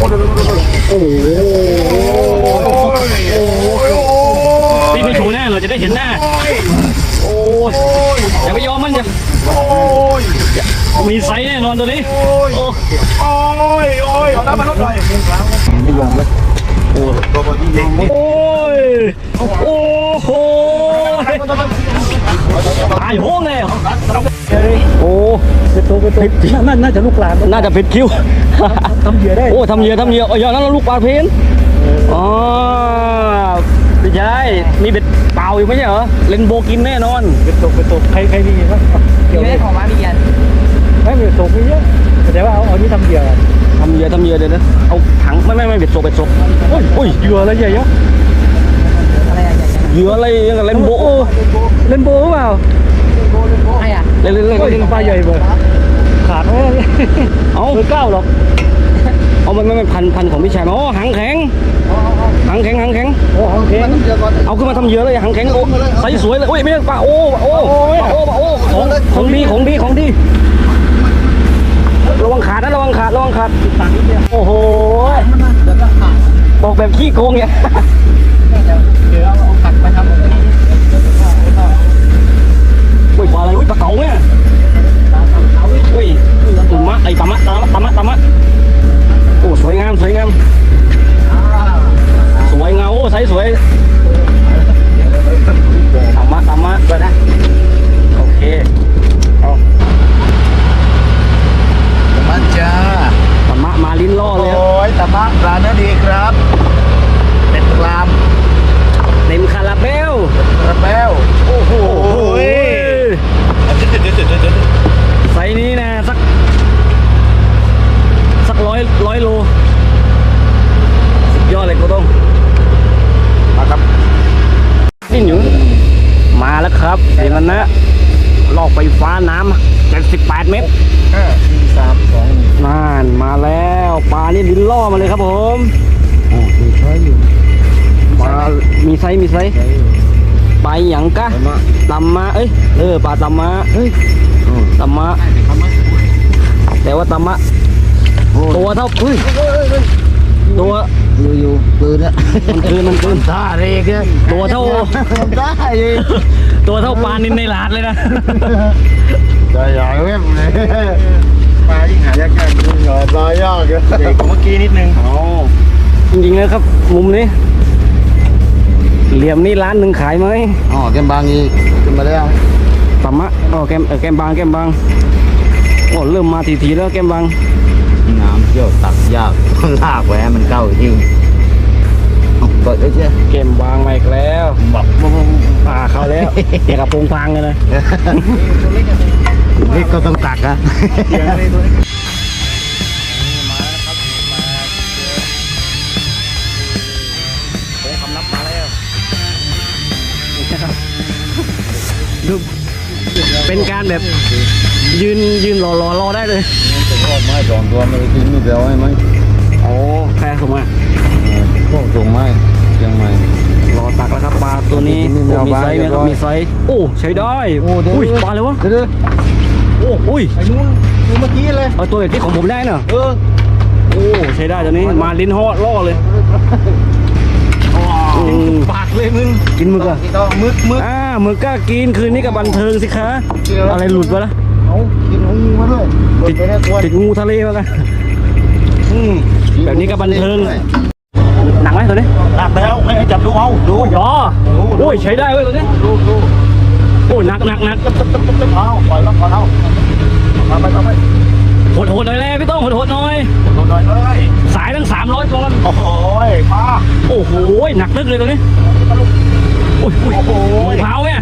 โอ้โหพี่ไม่โชว์หน้าเราจะได้เห็นหน้า โอ้ยอย่าไปยอมมันอย่ามีไซส์แน่นอนตัวนี้โอ้ยโอ้ยโอ้ยเอาน้ำมันลดหน่อยโอ้ยโอ้โหตายโห้งเลยโอ้ เป็นตัวเป็นตัวน่าน่าจะลูกหลานน่าจะผิดคิวทำเหยื่อได้โอ้ทำเหยื่อทำเหยื่อโอ้ยอย่างนั้นเราลูกปลาเพนอ๋อไม่ใช่มีเบ็ดเปล่าอยู่ไม่ใช่เหรอเลนโบกินแน่นอนเป็นตัวเป็นตัวใครใครมีบ้างเกี่ยวไม่ไม่ได้ของมาเรียนไม่เป็นตัวไม่เยอะแต่ว่าเอาเอานี่ทำเหยื่อทำเหยื่อทำเหยื่อเดี๋ยวนะเอาถังไม่ไม่ไม่เบ็ดโซเบ็ดโซโอ้ยโอ้ยเหยื่ออะไรใหญ่ยักษ์อะไรอะเหยื่ออะไรอย่างกับเลนโบโอ้เล่นโบหรือเปล่า ไอ้อะเล่นเล่นเล่นโอ้ยเล่นปลาใหญ่เบอร์ขาดไหมเอาเบอร์เก้าหรอกเอามันไม่ไม่พันพันของพี่ชายมาโอ้หางแข็งหางแข็งหางแข็งโอ้ของแข็งเอาขึ้นมาทำเหยื่อเลยหางแข็งโอ้ใสสวยเลยโอ้ยไม่ใช่ปลาโอ้ปลาโอ้ปลาโอ้ปลาโอ้ของของดีของดีของดีระวังขาดนะระวังขาดระวังขาดโอ้โหบอกแบบขี้โกงเนี่ย อ้ตามะตามะตามะตามะโอ้สวยงามสวยงามสวยงามโอ้ใสสวยตามะตามะไปนะโอเคเอามันจ้าตามะมาลิ้นล่อเลยครับโอ้ยตะมักร้านเนื้อดีครับ เป็นกรามเต็มคาราเบลกระเบล ตะมะตำมาเอ้ยเออปลาตำมาเฮ้ยตำมาแต่ว่าตำมะโอ้ตัวเท่าเฮ้ยตัวอยู่อยู่ปืนอะมันคืนมันคืนท่าเรกเนี่ยตัวเท่าท่าเรกตัวเท่าปลานินในหลาดเลยนะใจใหญ่เว้ยเลยปลายิ่งหายากๆยิ่งหาปลายากเลยใหญ่กว่าเมื่อกี้นิดนึงอ๋อจริงๆนะครับ มุมนี้ เหลี่ยมนี่ร้านหนึ่งขายไหมอ๋อแกมบางอีกขึ้นมาแล้วตำมะอ๋อแกมเออแกมบางแกมบางโอ้เริ่มมาทีๆแล้วแกมบางน้ำเที่ยวตักยากลากไว้ให้มันเข้าจริงเอาเปิดด้วยเจ้แกมบางมาอีกแล้วบอกป่าเข้าแล้วอย่ากับโปงพางกันเลยเล็กก็ต้องตักอะ ดูเป็นการแบบยืนยืนรอรอรอได้เลยจะทอดไม้สองตัวไม่ได้กินไม่เดียวให้ไหมโอ้แพ้สมมาพวกส่งไม้เชียงใหม่รอตักแล้วครับปลาตัวนี้นี่โอ้เอามีปลาไซส์ไหมครับเรียบร้อยมีไซส์โอ้ใช้ได้โอ้เดี๋ยวอุ้ยปลาเลยวะเดี๋ยวโอ้อุ้ยไอ้นู้นดูเมื่อกี้เลยเอาตัวแบบที่ของผมได้เนอะเออโอ้ใช้ได้ตัวนี้มาลิ้นห่อล่อเลยอืม ปากเลยมึงกินมึกอะต้องมึกมึกอ่ามึกกล้ากินคืนนี้กับบันเทิงสิคะอะไรหลุดไปละเอากินของงูมาด้วยติดไปแน่ตัวติดงูทะเลมากันอืมแบบนี้ก็บันเทิงหนักไหมตัวนี้หนักแล้วให้จับดูเอาดูโอ้ยอ๋อโอ้ยใช้ได้เว้ยตัวนี้ดูดูโอ้ยหนักหนักหนักเอาปล่อยแล้วปล่อยแล้วมาไปเอาไป โหดโหดหน่อยแล้วพี่ต้องโหดโหดหน่อย โดนหน่อยเลยสายทั้งสามร้อยตัวโอ้โหมาโอ้โหหนักลึกเลยตัวนี้โอ้ยโอ้ยโอ้โหมะพร้าวเนี่ย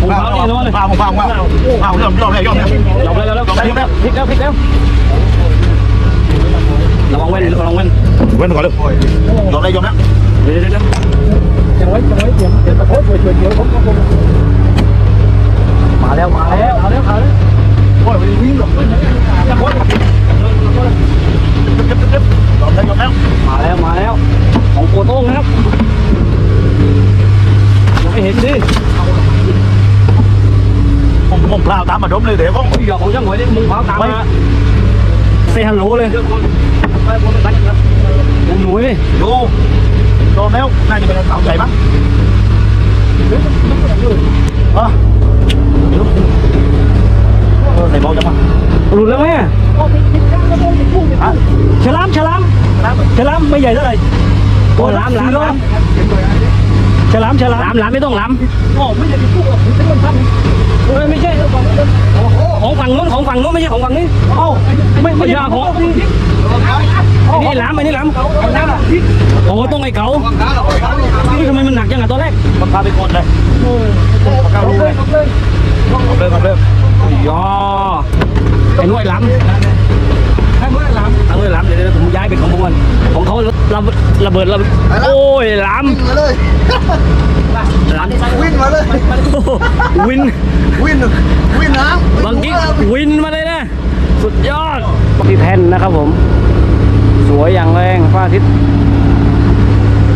มึงเหล่าผมเผาแน่นอนเลยเผาเผาเผาเผายอมยอมเลยยอมเลยยอมแล้วแล้วแล้วพลิกแล้ว ผมพลาวตามมาดมเลยเดี๋ยวผม โอ้ยหยอกของช่างหวยนี่มึงเผาตามมาเซฮัลโหลเลยมึงหนุ่ย ดูยอมแล้วน่าจะเป็นเสาใหญ่มั้งอ่ะใส่เบาจังวะ หลุดแล้วไหม ฮะ ฉลามฉลามฉลามไม่ใหญ่เท่าไหร่ โอ้หลามหลามหลาม ฉลามฉลา หลาม มหลามไม่ต้องหลาม โอ้ ไม่ใช่ที่พูดหรอกเป็นคนทำเฮ้ยไม่ใช่ของฝั่งนู้นของฝั่งนู้นไม่ใช่ของฝั่งนี้เอ้าไม่ไม่ไม่ใช่ใช่ขขอองงอันนี้หลามอันนี้หลามโอ้ต้องไอ้เก๋านี่ทำไมมันหนักจังอะตอนแรกมันพาไปกดเลยก้าวรู้เลยกดเลยกดเลยยอไอ้หน่วยหลา มไอ้หน่วยหลามไอ้หน่วยหลามเดี๋ยวเดี๋ยวผมย้ายไปของผมก่อนของเขาระเบิดระเบิดระเบิดโอ้ยหลามมาเลยหลามวิ่งมาเลยวินวิ่งวิ่งน้ำบางทีวินมาเลยนะสุดยอดพี่แผ่นนะครับผม สวยอย่างแรงพระอาทิตย์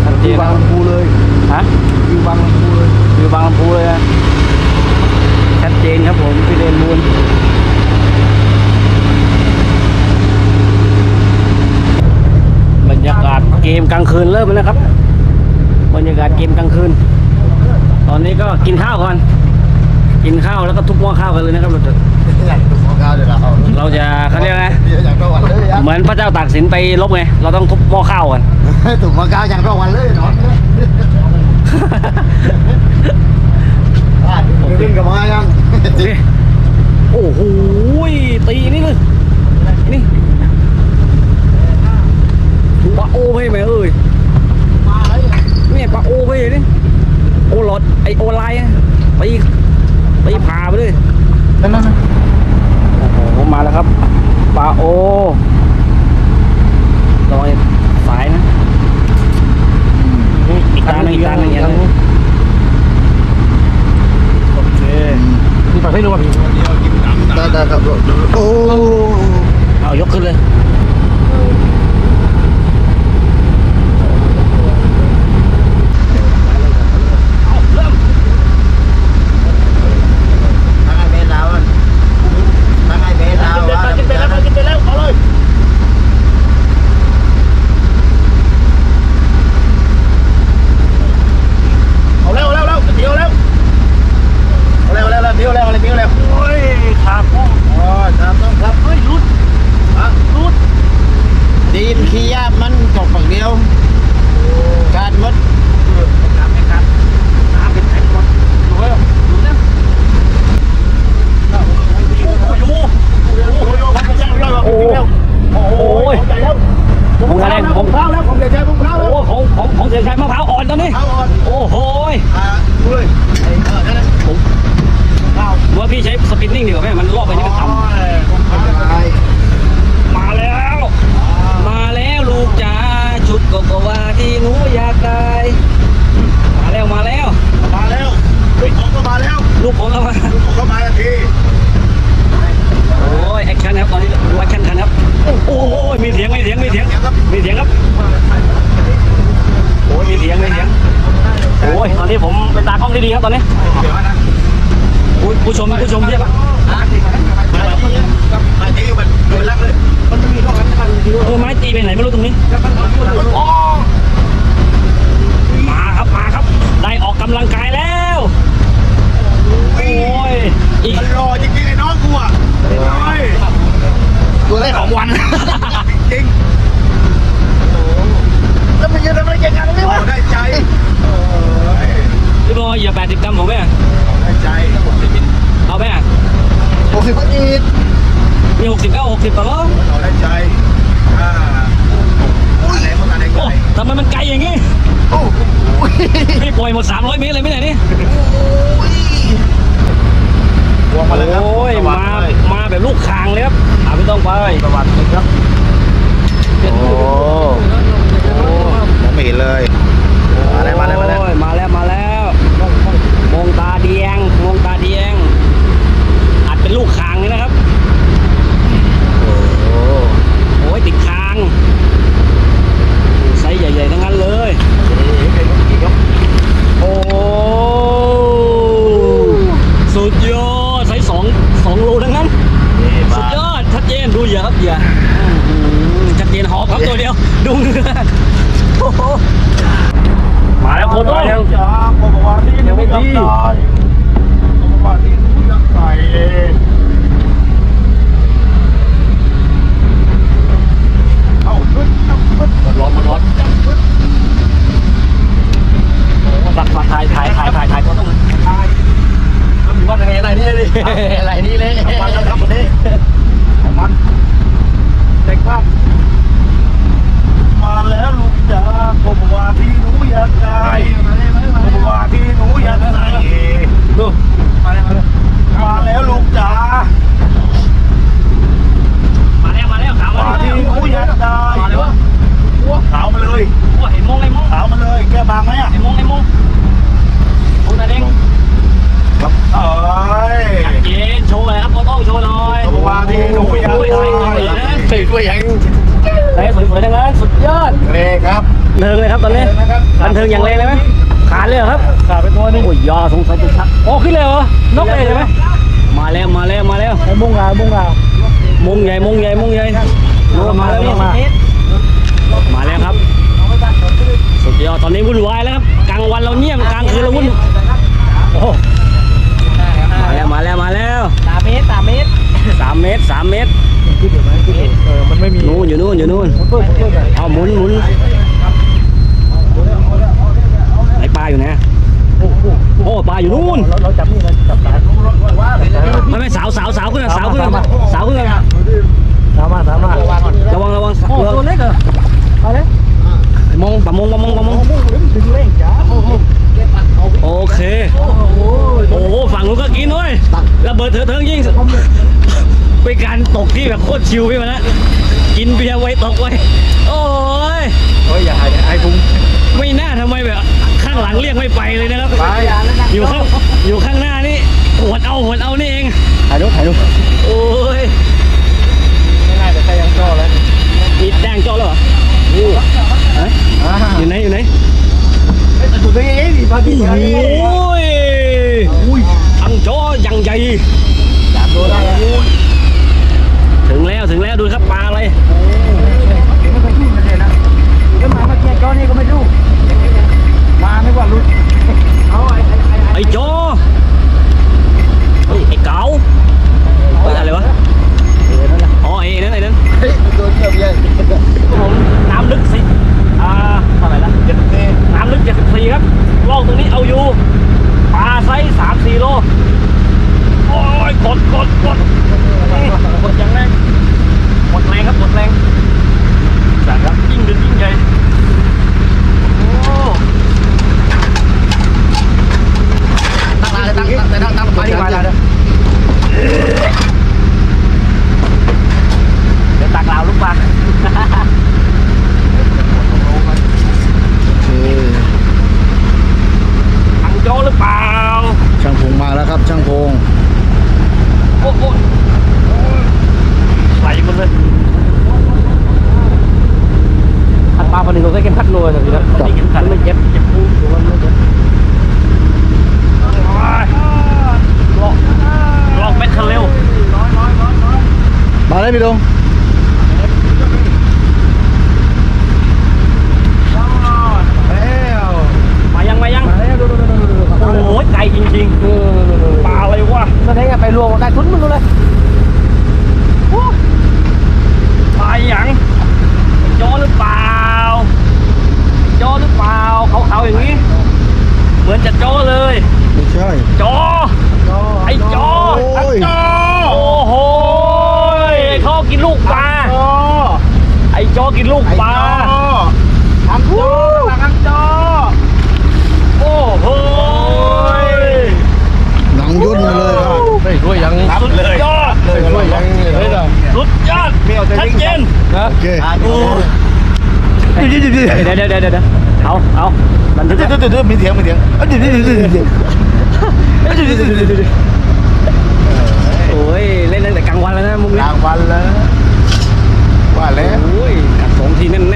ชัดเจนบางลำพูเลยฮะอยู่บางลำพูเลยอยู่บางลำพูเลยนะชัดเจนครับผมพี่เลนมูล รรยากาศเกมกลางคืนเริ่มแล้วนะครับบรรยากาศเกมกลางคืน ตอนนี้ก็กินข้าวก่อน กินข้าวแล้วก็ทุบหม้อข้าวกันเลยนะครับเราจะอยากถูกของข้าวเดี๋ยวเราเอาเราจะเขาเรียกไงเดี๋ยวอยากประวันเลยอะเหมือนพระเจ้าตากสินไปลบไงเราต้องทุบหม้อข้าวกันถูกของข้าวอยากประวันเลยนอนวิ่งกับมายังนี่โอ้โหตีนี่เลยนี่ ปะโอไปไหมเอ้ยเนี่ยปะโอไปนี่โอหลอดไอโอไลน์อะไปไปผ่าไปเลยนั่นนั่นโอ้โหมาแล้วครับปลาโอลอยสายนะอีกตาหนึ่งอีกตาหนึ่งอย่างนี้โอเคมีปากให้รู้ว่ามีได้ได้ครับโอ้เอายกขึ้นเลย ทางไอเบสดาวทางไอเบสดาวกินไปแล้วกินไปแล้วเอาเลยเอาเร็วเร็วเร็วเดี๋ยวเร็วเร็วเร็วเร็วเดี๋ยวเร็วเดี๋ยวเร็ว โอ้ยขาพุ่ง อ๋อครับต้องครับเฮ้ยรุดอะรุดดีนขี้ยามันตกฝั่งเดียวการมด โอ้โอ้ยผมอะไรผม พร้าวแล้วผมจะใช้ผมพร้าวแล้ว โอ้ของของของเสียชัยมะพร้าวอ่อนตอนนี้ พร้าวอ่อน โอ้โหย อ่าดูเลยไอ้เออนั่นแหละผมพร้าว ว่าพี่ใช้สปินนิ่งดีกว่าแม่มันรอบไปนี่มันต่ ผมทำอะไรำมาแล้ว มาแล้วลูกจ๋าชุดโกโกวาที่หนูอยากได้ มาแล้วมาแล้ว มาแล้วเฮ้ยของก็มาแล้ว ลูกผมเอามา ของก็มาทันที โอ้ยแอคชั่นครับตอนนี้ดูแอคชั่นทันครับ โอ้โหมีเสียงมีเสียงมีเสียงมีเสียงครับ โอ้ยมีเสียงมีเสียง โอ้ยตอนนี้ผม เป็นตากล้องที่ดีครับตอนนี้เดี๋ยวนะผู้ผู้ชมผู้ชมเยอะปะ มาทีมาทีมันโดนลักเลยมันไม่มีร่องนั้นมัน เออไม้ตีไปไหนไม่รู้ตรงนี้ อ๋อ มาครับมาครับ ได้ออกกำลังกายแล้ว โอ้ยอีก มันรอจริงๆไอ้น้องกูอะไอ้ตัวแรกของวันจริงแล้วมันยังทำอะไรเก่งขนาดนี้วะได้ใจ พี่บอยอย่าแปดสิบกรัมของแม่ ได้ใจเอาแม่หกสิบก็อีกมีหกสิบเก้าหกสิบต่อรอบเราได้ใจอ่าอะไรมันอะไรโอ้ทำไมมันไกลอย่างงี้โอ้ยไม่ปล่อยหมด300เมตรเลยไหมเนี่ยนี่บวกมาเลยครับโอ้ยสวัมาสดีเลยมาแบบลูกคางเลยครับอ่าไม่ต้องไปสวัสดีครับโอ้โอ้มองไม่เห็นเลยมาแล้วมาแล้วมาแล้วโอ้ยมาแล้วมาแล้ว มงตาเดียงมงตาเดียง อัดเป็นลูกคางเลยนะครับ โอ้โหติดคา 对对对 ยอดเลยครับเทิงเลยครับตอนนี้บันเทิงอย่างแรงเลยไหมขาดเลยเหรอครับขาดไปตัวนึงโอ้ยยอสงสัยจะชักโอ้ขึ้นเลยเหรอนกเลยใช่ไหมมาแล้วมาแล้วมาแล้วไอ้มุ้งงามุ้งงามงใหญ่มงใหญ่มงใหญ่โอ้มาแล้วนี่มามาแล้วครับสุดยอดตอนนี้วุ่นวายแล้วครับกลางวันเราเงียบกลางคืนเราวุ่นโอ้มาแล้วมาแล้วมาแล้วสามเมตรสามเมตรสามเมตรสามเมตร คิดอยู่ไหมคิดอยู่เออมันไม่มีนู่นอยู่นู่นอยู่นู่นมันเพิ่มมันเพิ่มกันเอาหมุนหมุนไหนปลาอยู่ไหนโอ้โหโอ้ปลาอยู่นู่นเราเราจับนี่นะจับสายไม่ไม่สาวสาวสาวขึ้นนะสาวขึ้นนะสาวขึ้นนะตามมาตามมาระวังระวังโอ้ตัวเล็กเหรอเอาเลยมงปะมงปะมงปะมงมุ้งถึงเล่งจ้าโอ้โหโอเคโอ้โหโอ้โหฝั่งนู้นก็กินด้วยระเบิดเถอะเทิงยิ่ง เป็นการตกที่แบบโคตรชิลพี่มันนะกินเบียร์ไว้ตกไว้ โอ้ยเฮ้ยอย่าหายไอ้พุงไม่น่าทำไมแบบข้างหลังเรียกไม่ไปเลยนะครับ ไปอยู่ข้างอยู่ข้างหน้านี่หวดเอาหวดเอานี่เองถ่ายรูปถ่ายรูปโอ้ยไม่น่าจะใช่ยังจ่อแล้วมีแดงจอแล้วเหรอฮะอ่าอยู่ไหนอยู่ไหนแต่ตัวนี้ดิพอดีโอ้ยอุ้ยอังจอยังใหญ่ สามตัวได้แล้ว ถึงแล้วถึงแล้วดูครับปลาอะไร ไม่เคยขึ้นมาเลยนะแล้วมาเมื่อกี้จ้อนี่ก็ไม่รู้มาไม่ว่ารู้เอาไอ้ ไอ้ไอ้ไอ้จอเฮ้ยไอ้เก๋าเฮ้ยอะไรวะเออนั่นแหละอ๋อไอ้นั่นไอ้นั่นเฮ้ยตัวเทียบใหญ่ผมน้ำลึกสิอ่าเท่าไหร่ละเจ็ดสิบน้ำลึกเจ็ดสิบสี่ครับลอกตรงนี้เอาอยู่ปลาไซส์สามสี่โลโอ้ยกดกดกดกดอย่างแรงหมดแรงครับหมดแรงจัดครับยิ่งดึงยิ่งใหญ่โอ้ ตั้งร้านตั้งตั้งตั้งตั้ง มาดีกว่าเด้อ เดี๋ยวตักลาวลูกปลาถังโจหรือเปล่า ช่างพงมาแล้วครับช่างพง โอ้โหใส่หมดเลย อันปลาปลาหนึ่งเราได้เก็บพัดโรยนะพี่นะไม่เก็บขันไม่เจ็บเจ็บปูตัวมันไม่เจ็บลอกลอกเม็ดคันเร็วมาเลยพี่ดงแล้วมายังมายังมาแล้วดูดูดูดูดูโอ้โหไกลจริงๆปลาอะไรวะนั่นเองไปรวมกันทุนมึงเลยปลาหยังจอหรือเปล่า จอหรือเปล่าขาวๆอย่างนี้ เหมือนจะจอเลย ไม่ใช่จอ ไอ้จอ โอ้ย โอ้โหเขากินลูกปลา ไอ้จอกินลูกปลา ไอ้จอ เดี๋ยวเดี๋ยวเดี๋ยวเดี๋ยวเอาเอาบันทึกเดี๋ยวเดี๋ยวเดี๋ยวมีเสียงมีเสียงเดี๋ยวเดี๋ยวเดี๋ยวเดี๋ยวโอ้ยเล่นตั้งแต่กลางวันแล้วนะมุกกนี้ลางวันแล้วว่าแล้วโอ้ยกัดสองทีแน่น